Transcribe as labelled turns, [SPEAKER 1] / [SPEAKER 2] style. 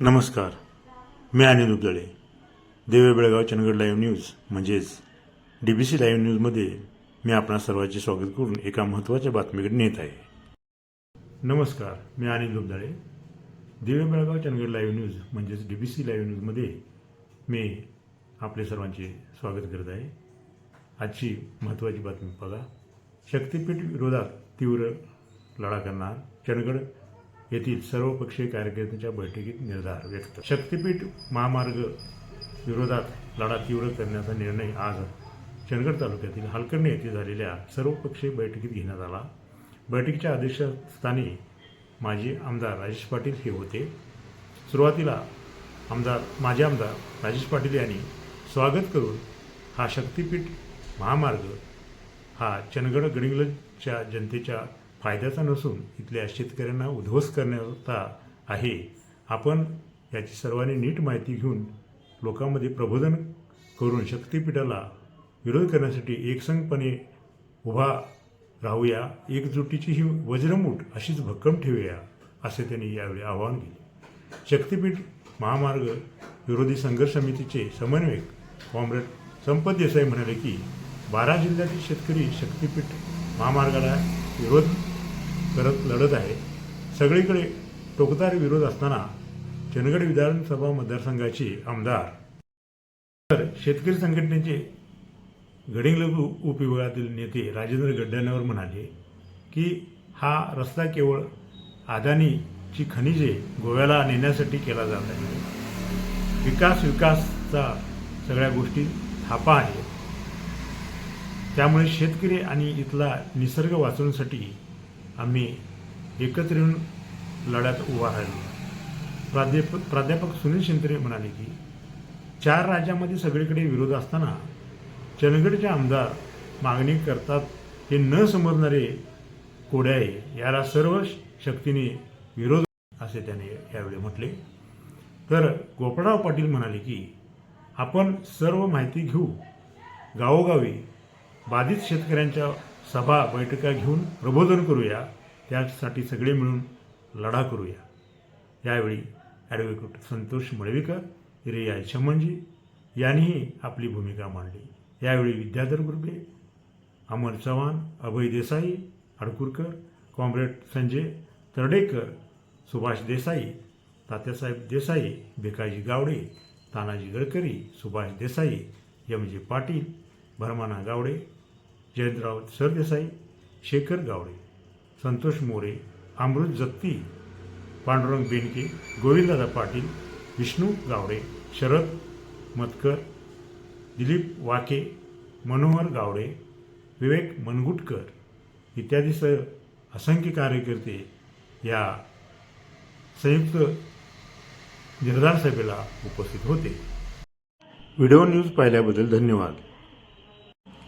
[SPEAKER 1] नमस्कार. मी अनिल उदळे. देवे Belgaum Chandgad live news म्हणजेच डी बी सी लाईव्ह न्यूजमध्ये मी आपणा सर्वांचे स्वागत करून एका महत्त्वाच्या बातमीकडे नेत आहे. नमस्कार मी अनिल उदळे. देवे बेळगाव चंदगड लाईव्ह न्यूज म्हणजेच डी बी सी लाईव्ह न्यूजमध्ये मी आपले सर्वांचे स्वागत करत आहे. आजची महत्त्वाची बातमी बघा. शक्तीपीठ विरोधात तीव्र लढा करणार चंदगड येथील सर्वपक्षीय कार्यकर्त्यांच्या बैठकीत निर्धार व्यक्त. शक्तीपीठ महामार्ग विरोधात लढा तीव्र करण्याचा निर्णय आज चंदगड तालुक्यातील हलकर्णी येथे झालेल्या सर्वपक्षीय बैठकीत घेण्यात आला. बैठकीच्या अध्यक्षस्थानी माजी आमदार राजेश पाटील हे होते. सुरुवातीला आमदार माजी आमदार राजेश पाटील यांनी स्वागत करून हा शक्तीपीठ महामार्ग हा चंदगड गडिंग्लजच्या जनतेच्या फायद्याचा नसून इथल्या शेतकऱ्यांना उद्ध्वस्त करण्याचा आहे. आपण याची सर्वांनी नीट माहिती घेऊन लोकांमध्ये प्रबोधन करून शक्तिपीठाला विरोध करण्यासाठी एकसंघपणे उभा राहूया. एकजुटीची ही वज्रमूठ अशीच भक्कम ठेवूया असे त्यांनी यावेळी आवाहन केले. शक्तिपीठ महामार्ग विरोधी संघर्ष समितीचे समन्वयक कॉम्रेड संपत देसाई म्हणाले की बारा जिल्ह्यातील शेतकरी शक्तिपीठ महामार्गाला विरोध करत लढत आहे. सगळीकडे टोकदार विरोध असताना चंदगड विधानसभा मतदारसंघाचे आमदार तर शेतकरी संघटनेचे गडिंग्लज उपविभागातील नेते राजेंद्र गड्ड्यांवर म्हणाले की हा रस्ता केवळ अदानीची खनिजे गोव्याला नेण्यासाठी केला जात आहे. विकास विकासचा सगळ्या गोष्टी थापा आहे त्यामुळे शेतकरी आणि इथला निसर्ग वाचवण्यासाठी आम्ही एकत्र येऊन लढ्यात उभा राहिलो. प्राध्यापक प्राध्यापक सुनील शिंत्रे म्हणाले की चार राज्यामध्ये सगळीकडे विरोध असताना चंदगडचे आमदार मागणी करतात हे न समजणारे कोड्या आहे याला सर्व शक्तीने विरोध असे त्याने यावेळी म्हटले. तर गोपळराव पाटील म्हणाले की आपण सर्व माहिती घेऊ गावोगावी बाधित शेतकऱ्यांच्या सभा बैठका घेऊन प्रबोधन करूया. त्यासाठी सगळे मिळून लढा करूया. यावेळी ॲडव्होकेट संतोष मळवीकर रिया चमनजी यांनीही आपली भूमिका मांडली. यावेळी Vidyadhar Gurbe Amar Chavan Abhay Desai Adkurkar comrade Sanjay Taradekar Subhash Desai Tatyasaheb Desai Bhikaji Gawade Tanaji Gadkari Subhash Desai M J Patil Bharmana Gawade Jayantrao Sardesai Shekhar Gawade Santosh More Amrut Jagati Pandurang Benke गोविंदादा Patil Vishnu Gawade Sharad मतकर Dilip वाके मनोहर गावडे विवेक मनगुटकर इत्यादी स असंख्य कार्यकर्ते या संयुक्त निर्धार सभेला उपस्थित होते. व्हिडिओ न्यूज पाहिल्याबद्दल धन्यवाद.